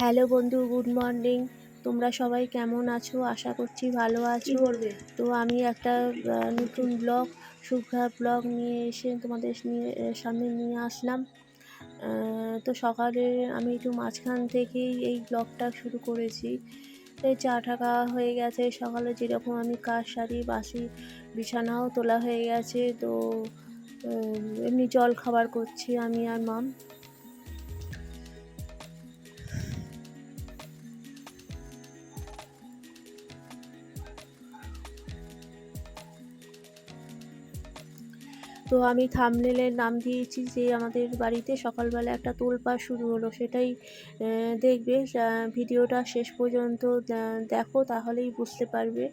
Hello বন্ধু good morning. তোমরা সবাই কেমন আছো? আশা করছি ভালো আছো। তো আমি একটা নতুন ব্লগ শুভ্রা ব্লগ নিয়ে এসে তোমাদের নিয়ে সামনে নিয়ে আসলাম। তো সকালে আমি একটু মাঝখান থেকেই এই ব্লগটা শুরু করেছি। এই চা খাওয়া হয়ে গেছে। সকালে যেরকম আমি কাজ সারি বাসি বিছানাও তোলা হয়ে গেছে। তো এমনি জল খাবার করছি আমি আর মাম তো আমি থামনেলের নাম দিয়েছি যে আমাদের বাড়িতে সকালবেলা একটা তোলপা শুরু হলো। সেটাই দেখবে ভিডিওটা শেষ পর্যন্ত দেখো, তাহলেই বুঝতে পারবে।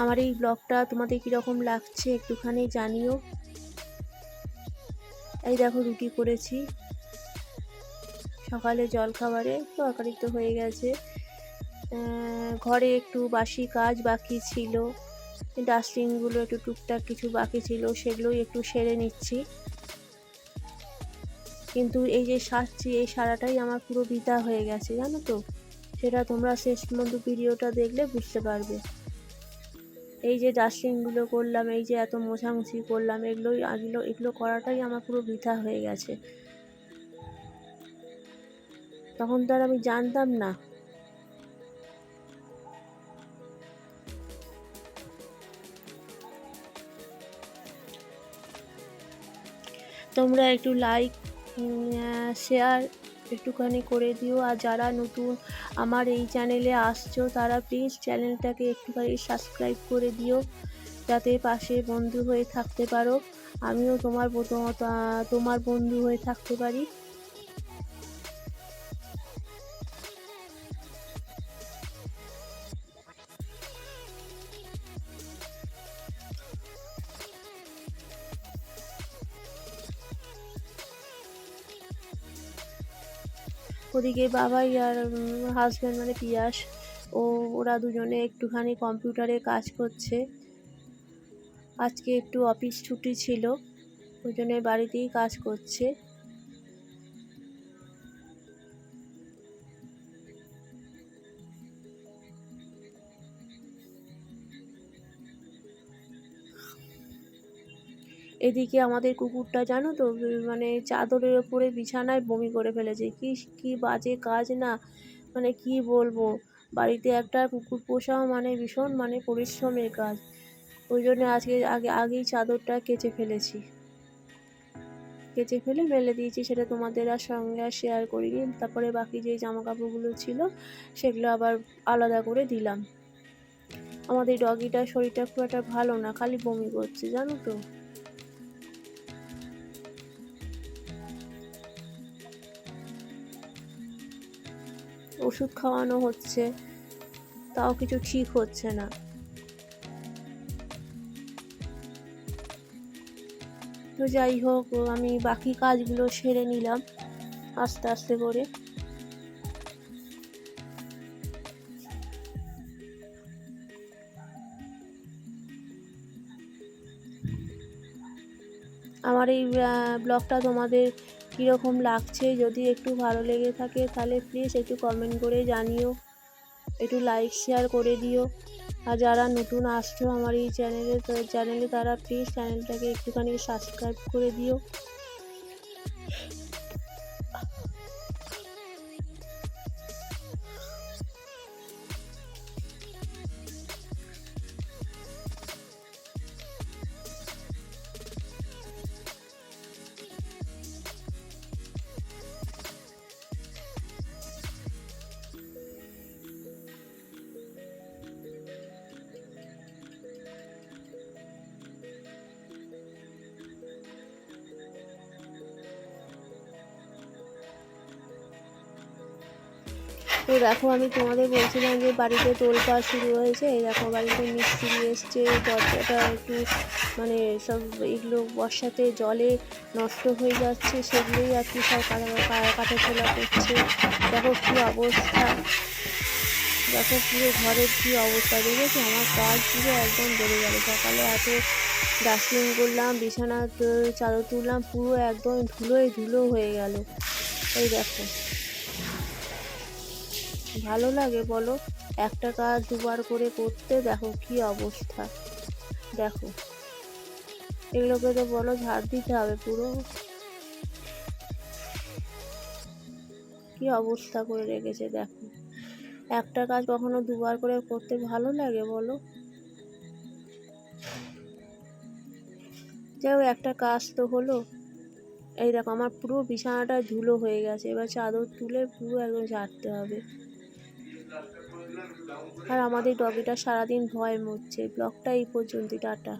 আমার এই ব্লগটা তোমাদের কীরকম লাগছে একটুখানি জানিও। এই দেখো, রুটি করেছি। সকালে জল খাবারে তরকারি তো হয়ে গেছে। ঘরে একটু বাসি কাজ বাকি ছিল। ডাস্টিংগুলো একটু টুকটাক কিছু বাকি ছিল, সেগুলোই একটু সেরে নিচ্ছি। কিন্তু এই যে সারছি এই সারাটাই আমার পুরো বিতা হয়ে গেছে, জানো তো? সেটা তোমরা শেষ পর্যন্ত ভিডিওটা দেখলে বুঝতে পারবে। এই যে ডাস্টিংগুলো করলাম, এই যে এত মোছামুছি করলাম, এগুলোই এগুলো এগুলো করাটাই আমার পুরো বৃথা হয়ে গেছে। তখন তো আর আমি জানতাম না। তোমরা একটু লাইক শেয়ার একটুখানি করে দিও। আর যারা নতুন আমার এই চ্যানেলে আসছো, তারা প্লিজ চ্যানেলটাকে একটুখানি সাবস্ক্রাইব করে দিও, যাতে পাশে বন্ধু হয়ে থাকতে পারো। আমিও তোমার তোমার বন্ধু হয়ে থাকতে পারি। ওদিকে বাবাই আর হাজব্যান্ড মানে পিয়াস। ও, ওরা দুজনে একটুখানি কম্পিউটারে কাজ করছে। আজকে একটু অফিস ছুটি ছিল, ওই জন্য বাড়িতেই কাজ করছে। এদিকে আমাদের কুকুরটা, জানো তো মানে চাদরের ওপরে বিছানায় বমি করে ফেলেছে। কি কি বাজে কাজ না? মানে কি বলব? বাড়িতে একটা কুকুর পোষাও মানে ভীষণ মানে পরিশ্রমের কাজ। ওই জন্য আজকে আগে, আগেই চাদরটা কেচে ফেলেছি। কেচে ফেলে মেলে দিয়েছি, সেটা তোমাদের আর সঙ্গে আর শেয়ার করিনি। তারপরে বাকি যে জামা কাপড়গুলো ছিল, সেগুলো আবার আলাদা করে দিলাম। আমাদের ডগিটার শরীরটা খুব একটা ভালো না, খালি বমি করছে, জানো তো। ওষুধ খাওয়ানো হচ্ছে, তাও কিছু ঠিক হচ্ছে না। তো যাই হোক, আমি বাকি কাজগুলো সেরে নিলাম আস্তে আস্তে করে। আমার এই ব্লগটা তোমাদের কীরকম লাগছে? যদি একটু ভালো লেগে থাকে তাহলে প্লিজ একটু কমেন্ট করে জানিও। একটু লাইক শেয়ার করে দিও। আর যারা নতুন আসছো আমার এই চ্যানেলে চ্যানেলে তারা প্লিজ চ্যানেলটাকে একটুখানি সাবস্ক্রাইব করে দিও। তো দেখো আমি তোমাদের বলছিলাম যে বাড়িতে তোলপাড় শুরু হয়েছে। এই দেখো বাড়িতে মিস্ত্রি এসছে, দরজাটা একটু মানে সব এগুলো বর্ষাতে জলে নষ্ট হয়ে যাচ্ছে, সেগুলোই আর কি সব কাটা কাটা ছোলা করছে। দেখো কী অবস্থা। দেখো পুরো ঘরের কী অবস্থা, দেখেছ? আমার কাজ পুরো একদম বেড়ে গেল। সকালে এত ডাস্টিং করলাম, বিছানা চাদর তুললাম, পুরো একদম ধুলোয় ধুলো হয়ে গেল। এই দেখো। ভালো লাগে বলো? একটা কাজ দুবার করে করতে দেখো কি অবস্থা। দেখো। এগুলোকে তো বলো ঝাড় দিতে হবে পুরো। কি অবস্থা করে রেখেছে দেখো। একটা কাজ কখনো দুবার করে করতে ভালো লাগে বলো? যাই একটা কাজ তো হলো। এই দেখো, আমার পুরো বিছানাটা ধুলো হয়ে গেছে। এবার চাদর তুলে পুরো একদম ঝাড়তে হবে। আর আমাদের ডগিটা সারাদিন ভয় মরছে। ব্লগটা এই পর্যন্ত টাটা।